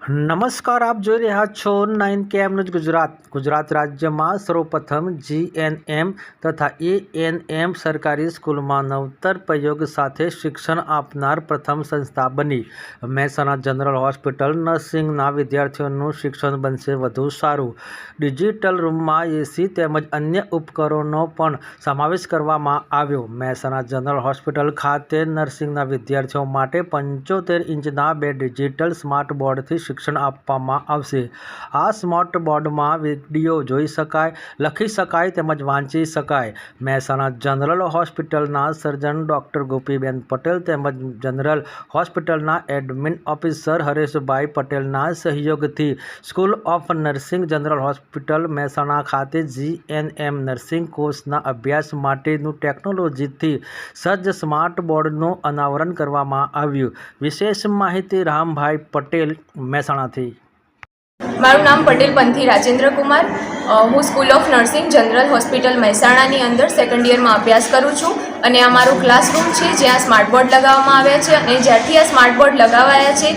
નમસ્કાર, આપ જોઈ રહ્યા છો નાઇન કેમ ન્યૂઝ ગુજરાત. ગુજરાત રાજ્યમાં સર્વપ્રથમ જીએનએમ તથા એએનએમ સરકારી સ્કૂલમાં નવતર પ્રયોગ સાથે શિક્ષણ આપનાર પ્રથમ સંસ્થા બની. મહેસાણા જનરલ હોસ્પિટલ નર્સિંગના વિદ્યાર્થીઓનું શિક્ષણ બનશે વધુ સારું. ડિજિટલ રૂમમાં એસી તેમજ અન્ય ઉપકરણોનો પણ સમાવેશ કરવામાં આવ્યો. મહેસાણા જનરલ હોસ્પિટલ ખાતે નર્સિંગના વિદ્યાર્થીઓ માટે પંચોતેર ઇંચના બે ડિજિટલ સ્માર્ટ બોર્ડથી શિક્ષણ આપવામાં આવશે. આ સ્માર્ટ બોર્ડમાં વીડિયો જોઈ શકાય, લખી શકાય તેમજ વાંચી શકાય. મહેસાણા જનરલ હોસ્પિટલના સર્જન ડૉક્ટર ગોપીબેન પટેલ તેમજ જનરલ હોસ્પિટલના એડમિન ઓફિસર હરેશભાઈ પટેલના સહયોગથી school of nursing general hospital Mehsana ખાતે જીએનએમ નર્સિંગ કોર્સના અભ્યાસ માટેનું ટેકનોલોજીથી સજ્જ સ્માર્ટ બોર્ડનું અનાવરણ કરવામાં આવ્યું. વિશેષ માહિતી રામભાઈ પટેલ મહેસાણાથી. મારું નામ પટેલ પંથી રાજેન્દ્ર કુમાર હું school of nursing general hospital મહેસાણાની અંદર સેકન્ડ યરમાં અભ્યાસ કરું છું અને આ ક્લાસરૂમ છે, જ્યાં સ્માર્ટ બોર્ડ લગાવવામાં આવ્યા છે અને જ્યારથી આ સ્માર્ટ બોર્ડ લગાવાયા છે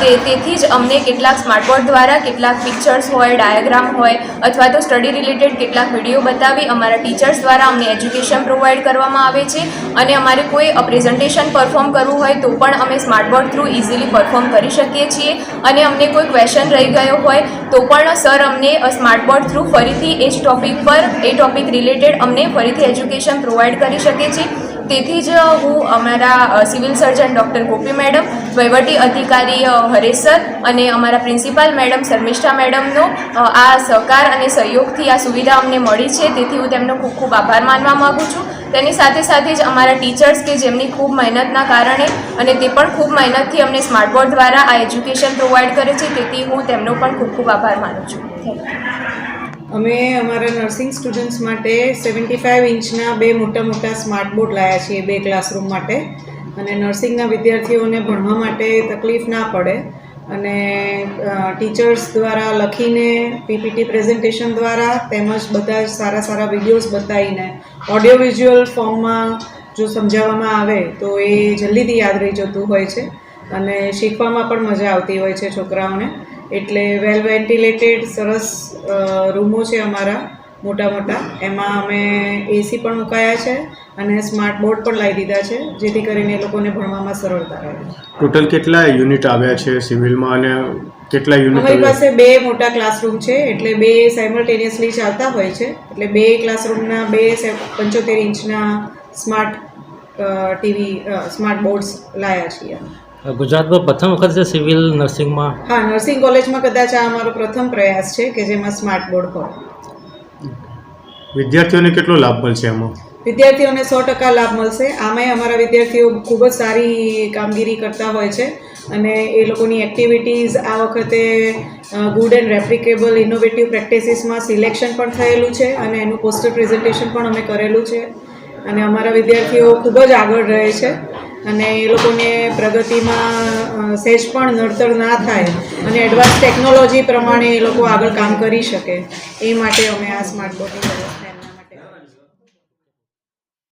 તે, તેથી જ અમને કેટલાક સ્માર્ટ બોર્ડ દ્વારા કેટલાક પિક્ચર્સ હોય ડાયાગ્રામ હોય અથવા તો સ્ટડી રિલેટેડ કેટલાક વીડિયો બતાવી અમારા ટીચર્સ દ્વારા અમને એજ્યુકેશન પ્રોવાઈડ કરવામાં આવે છે અને અમારે કોઈ પ્રેઝન્ટેશન પરફોર્મ કરવું હોય તો પણ અમે smart board through easily perform કરી શકીએ છીએ અને અમને કોઈ ક્વેશ્ચન રહી ગયો હોય તો પણ સર અમને સ્માર્ટ બોર્ડ થ્રુ ફરીથી એ જ ટોપિક પર, એ ટોપિક રિલેટેડ અમને ફરીથી એજ્યુકેશન પ્રોવાઈડ કરી શકે છે. તેથી જ હું અમારા civil surgeon doctor Gopi madam વહીવટી અધિકારી હરેશ સર અને અમારા પ્રિન્સિપાલ મેડમ શર્મિષ્ઠા મેડમનો આ સહકાર અને સહયોગથી આ સુવિધા અમને મળી છે. તેથી હું તેમનો ખૂબ ખૂબ આભાર માનવા માગું છું. તેની સાથે સાથે જ અમારા ટીચર્સ કે જેમની ખૂબ મહેનતના કારણે અને તે પણ ખૂબ મહેનતથી અમને સ્માર્ટ બોર્ડ દ્વારા આ એજ્યુકેશન પ્રોવાઈડ કરે છે. તેથી હું તેમનો પણ ખૂબ ખૂબ આભાર માનું છું. થેન્ક યુ અમે અમારા નર્સિંગ સ્ટુડન્ટ્સ માટે સેવન્ટી ફાઇવ ઇંચના બે મોટા મોટા સ્માર્ટ બોર્ડ લાવ્યા છીએ બે ક્લાસરૂમ માટે. અને નર્સિંગના વિદ્યાર્થીઓને ભણવા માટે તકલીફ ના પડે. અને ટીચર્સ દ્વારા લખીને પીપીટી પ્રેઝન્ટેશન દ્વારા તેમજ બધા જ સારા સારા વિડીયોઝ બતાવીને ઓડિયો વિઝ્યુઅલ ફોર્મમાં જો સમજાવવામાં આવે તો એ જલ્દીથી યાદ રહી જતું હોય છે. અને શીખવામાં પણ મજા આવતી હોય છે છોકરાઓને. એટલે વેલ વેન્ટિલેટેડ સરસ રૂમો છે અમારા મોટા મોટા. એમાં અમે એસી પણ મુકાયા છે અને સ્માર્ટ બોર્ડ પણ લાવી દીધા છે જેથી કરીને એ લોકોને ભણવામાં સરળતા રહે. ટોટલ કેટલા યુનિટ આવ્યા છે સિવિલમાં અને કેટલા યુનિટ અમારી પાસે બે મોટા ક્લાસરૂમ છે એટલે બે સાઇમલ્ટેનિયસલી ચાલતા હોય છે. એટલે બે ક્લાસરૂમના બે પંચોતેર ઇંચના સ્માર્ટ ટીવી સ્માર્ટ બોર્ડ્સ લાયા છીએ ગુજરાતમાં પ્રથમ વખત છે સિવિલ નર્સિંગમાં? હા નર્સિંગ કોલેજમાં કદાચ આ અમારો પ્રથમ પ્રયાસ છે કે જેમાં સ્માર્ટ બોર્ડ હોય વિદ્યાર્થીઓને કેટલો લાભ મળશે એમાં વિદ્યાર્થીઓને સો ટકા લાભ મળશે. આમાંય અમારા વિદ્યાર્થીઓ ખૂબ જ સારી કામગીરી કરતા હોય છે અને એ લોકોની એક્ટિવિટીઝ આ વખતે ગુડ એન્ડ રેપ્લિકેબલ ઇનોવેટિવ પ્રેક્ટિસીસમાં સિલેક્શન પણ થયેલું છે અને એનું પોસ્ટર પ્રેઝન્ટેશન પણ અમે કરેલું છે. અને અમારા વિદ્યાર્થીઓ ખૂબ જ આગળ રહે છે. અને એ લોકોને પ્રગતિમાં સહેજ પણ નડતર ના થાય અને એડવાન્સ ટેકનોલોજી પ્રમાણે એ લોકો આગળ કામ કરી શકે. એ માટે અમે આ સ્માર્ટ બોર્ડની વ્યવસ્થા